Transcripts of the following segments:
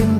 น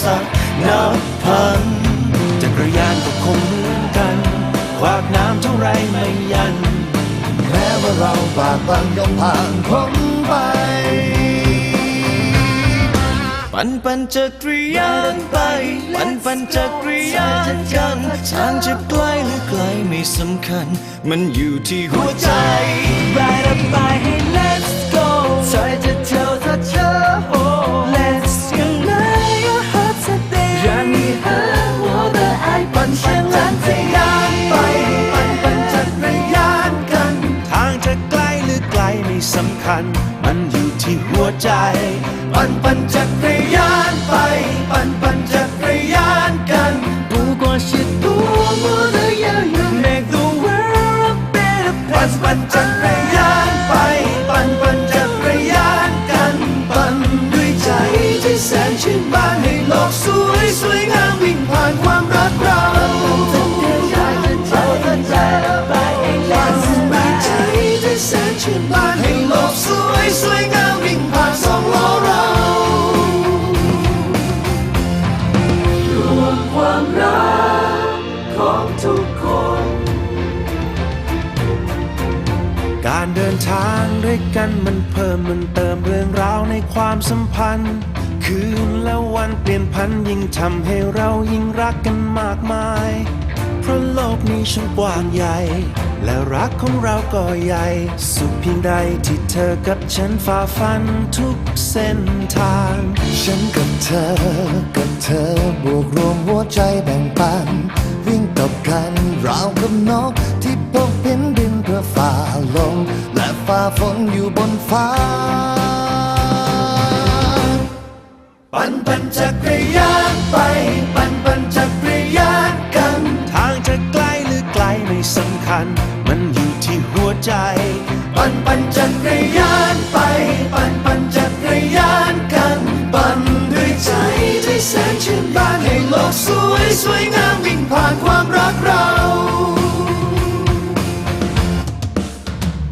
สักนับพันจักรยานก็คงเหมือนกันควากน้ำเท่าไรไม่ยัน แม้ว่าเราบากบังก็ผ่านพ้นไปปั่นปั่นจักรยานไป ปั่นปั่นจักรยานกันทางจะไกลหรือไกลไม่สำคัญ มันอยู่ที่หัวใจ Ride up by hey let's go ใจจะเที่ยวถ้าเธอ ใจ ปันปันจักร มันเพิ่มมันเติมเรื่องราวในความสัมพันธ์ คืนและวันเปลี่ยนพันยิ่งทำให้เรายิ่งรักกันมากมาย เพราะโลกนี้ช่างกว้างใหญ่ และรักของเราก็ใหญ่ สุดเพียงใดที่เธอกับฉันฝ่าฟันทุกเส้นทาง ฉันกับเธอ กับเธอบวกรวมหัวใจแบ่งปัน วิ่งตบกันราวกับนกที่พบเห็นดินเพื่อฝ่าลม ฝ่าฝนอยู่บนฟ้า ปั่นปั่นจักรยานไป ปั่นปั่นจักรยานกัน ทางจะไกลหรือไกลไม่สำคัญ มันอยู่ที่หัวใจ ปั่นปั่นจักรยานไป ปั่นปั่นจักรยานกัน ปั่นด้วยใจที่แสนชื่นบานให้โลกสวยสวยงามวิ่งผ่านความรักเรา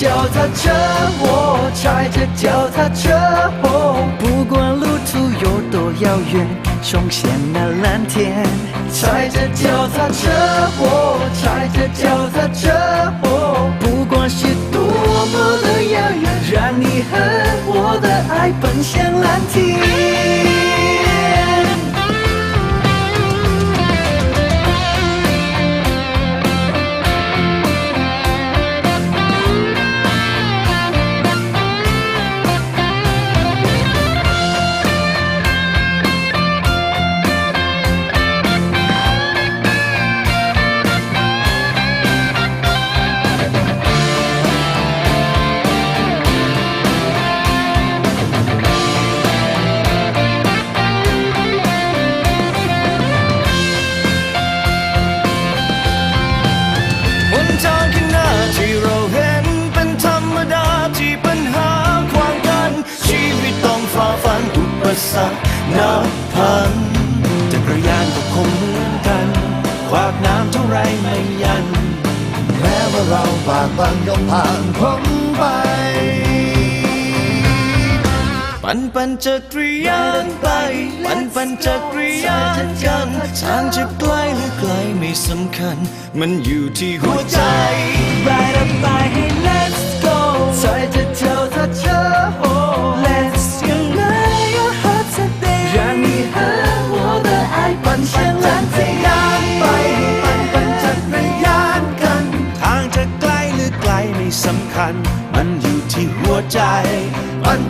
脚踏车，我踩着脚踏车，哦，不管路途有多遥远，冲向那蓝天。踩着脚踏车，我踩着脚踏车， ฝากบางก็ผ่านพ้นไป ปันปันจะกรยานไป ปันปันจะกรยานกันทางจะไกลหรือไกลไม่สำคัญ มันอยู่ที่หัวใจ Ride up by hey let's go เธจะ ใจ ปัญ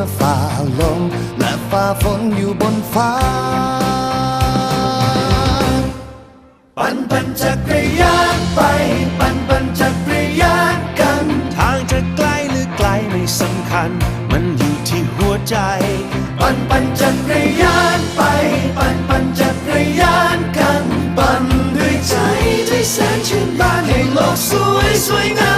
อฝ่าลม และฝ่าฝนอยู่บนฟ้า ปั่นปั่นจักรยานไป ปั่นปั่นจักรยานกัน ทางจะไกลหรือไกลไม่สำคัญ มันอยู่ที่หัวใจ ปั่นปั่นจักรยานไป ปั่นปั่นจักรยานกัน ปั่นด้วยใจที่แสนชื่นบานให้โลกสวยสวยงาม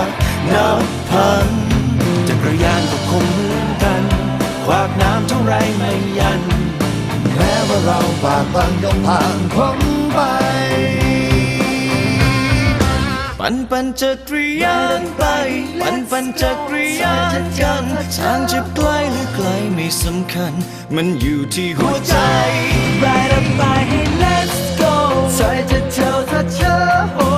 ักน้ำพันจักรยานก็คงเหมือนกัน ควากน้ำเท่าไรไม่ยัน แม้ว่าเราบากบังก็ผ่านพ้นไป ปันปันจะกรยานไป ปันปันจะกรยานกันทางจะไกลหรือไกลไม่สำคัญ มันอยู่ที่หัวใจ Ride up by hey let's go ใจจะเท่าถ้าเธอ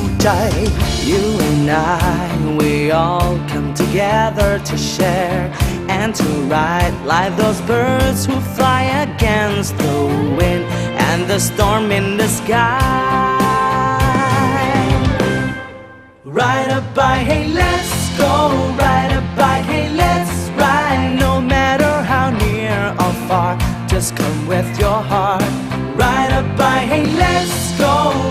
ใจ You and I, we all come together to share and to ride like those birds who fly against the wind and the storm in the sky. Ride a bike, hey, let's go. Ride a bike, hey, let's ride. No matter how near or far, just come with your heart. Ride a bike, hey, let's go.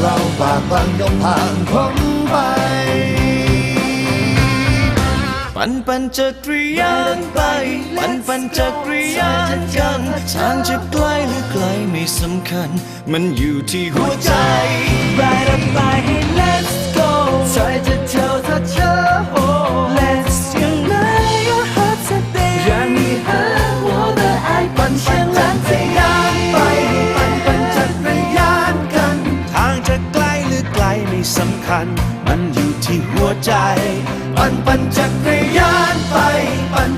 เราฝากบังยมผ่านพ้นไป ปั่นปั่นจักรยานไป ปั่นปั่นจักรยานกันทางจะใกล้หรือไกลไม่สำคัญ มันอยู่ที่หัวใจ Ride up by let's go เธอจะเที่ยวถ้าเธอ วใจ ปั่นปั่นจักรยานไปปั่น